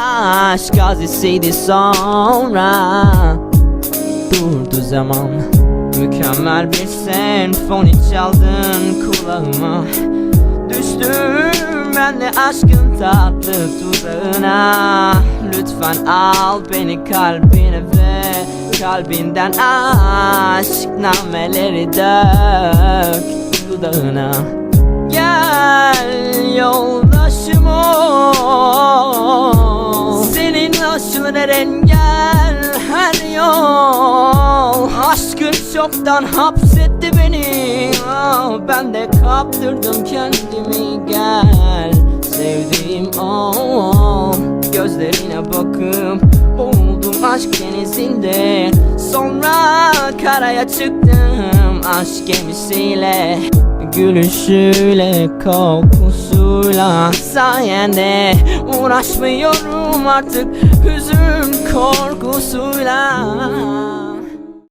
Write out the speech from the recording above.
Aşk gazisiydi sonra. Durdu zaman. Mükemmel bir senfoni çaldın kulağıma. Düştüm ben de aşkın tatlı tuzağına. Lütfen al beni kalbine ve Kalbinden aşk nameleri dök dudağına. Gel Her engel her yol. Aşkın çoktan hapsetti beni. Ah, Ben de kaptırdım kendimi gel. Sevdiğim ol Gözlerine bakıp boğuldum aşk denizinde. Sonra karaya çıktım aşk gemisiyle Gülüşüyle kokusuyla sayende Uğraşmıyorum artık. Hüzün korkusuyla